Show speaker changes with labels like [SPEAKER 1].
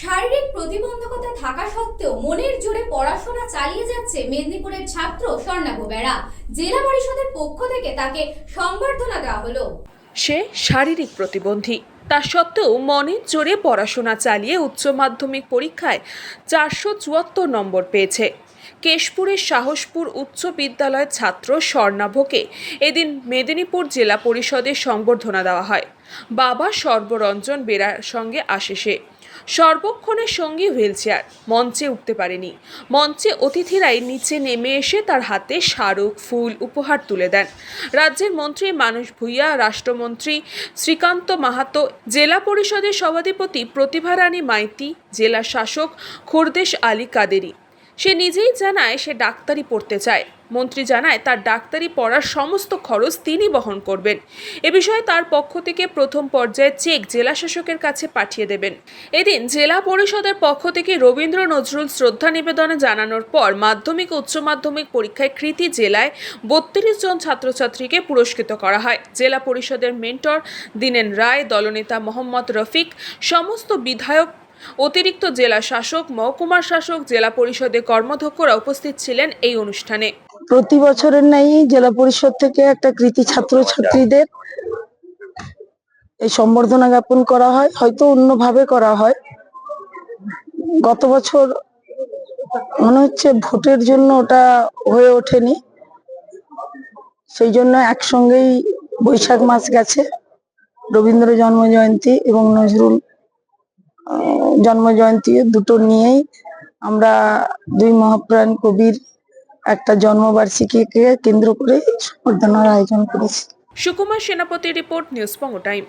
[SPEAKER 1] শারীরিক প্রতিবন্ধকতা থাকা সত্ত্বেও মনের জোরে পড়াশোনা চালিয়ে যাচ্ছে মেদিনীপুরের ছাত্র স্বর্ণাভ বেড়া। জেলা পরিষদের পক্ষ থেকে তাকে সংবর্ধনা দেওয়া হলো।
[SPEAKER 2] সে শারীরিক প্রতিবন্ধী। তা সত্ত্বেও মনের জোরে পড়াশোনা চালিয়ে উচ্চ মাধ্যমিক পরীক্ষায় চারশো চুয়াত্তর নম্বর পেয়েছে। কেশপুরের সাহসপুর উচ্চ বিদ্যালয়ের ছাত্র স্বর্ণাভকে এদিন মেদিনীপুর জেলা পরিষদের সংবর্ধনা দেওয়া হয়। বাবা সর্বরঞ্জন বেরার সঙ্গে আসে সে। সর্বক্ষণের সঙ্গী হুইলচেয়ার, মঞ্চে উঠতে পারেনি। মঞ্চে অতিথিরাই নিচে নেমে এসে তার হাতে স্মারক, ফুল উপহার তুলে দেন। রাজ্যের মন্ত্রী মানুষ ভূঁইয়া, রাষ্ট্রমন্ত্রী শ্রীকান্ত মাহাতো, জেলা পরিষদের সভাধিপতি প্রতিভা রানী মাইতি, জেলা শাসক খোরদেশ আলী কাদেরি সে নিজেই জানায় সে ডাক্তারি পড়তে চায়। মন্ত্রী জানায় তার ডাক্তারি পড়ার সমস্ত খরচ তিনি বহন করবেন। এ বিষয়ে তার পক্ষ থেকে প্রথম পর্যায়ে চেক জেলা শাসকের কাছে পাঠিয়ে দেবেন। এদিন জেলা পরিষদের পক্ষ থেকে রবীন্দ্র নজরুল শ্রদ্ধা নিবেদনে জানানোর পর মাধ্যমিক উচ্চ মাধ্যমিক পরীক্ষায় কৃতি জেলায় বত্রিশ জন ছাত্রছাত্রীকে পুরস্কৃত করা হয়। জেলা পরিষদের মেন্টর, দিনেন রায়, দলনেতা মোহাম্মদ রফিক, সমস্ত বিধায়ক অতিরিক্ত জেলা শাসক, মহকুমার শাসক, জেলা পরিষদের কর্মধ্যক্ষরা উপস্থিত ছিলেন এই অনুষ্ঠানে।
[SPEAKER 3] প্রতি বছরের ন্যায় জেলা পরিষদ থেকে একটা কৃতি ছাত্র ছাত্রীদের এই সম্বর্ধনা জ্ঞাপন করা হয়, হয়তো অন্যভাবে করা হয়। গত বছর মনে হচ্ছে ভোটের জন্য ওটা হয়ে ওঠেনি। সেই জন্য একসঙ্গেই বৈশাখ মাস গেছে। রবীন্দ্র জন্ম জয়ন্তী এবং নজরুল আহ, জন্ম জয়ন্তী দুটো নিয়েই আমরা দুই মহাপ্রাণ কবির একটা জন্মবার্ষিকীকে কেন্দ্র করে সম্বর্ধনার আয়োজন করেছি।
[SPEAKER 2] সুকুমার সেনাপতি রিপোর্ট নিউজ পঙ্গ টাইম।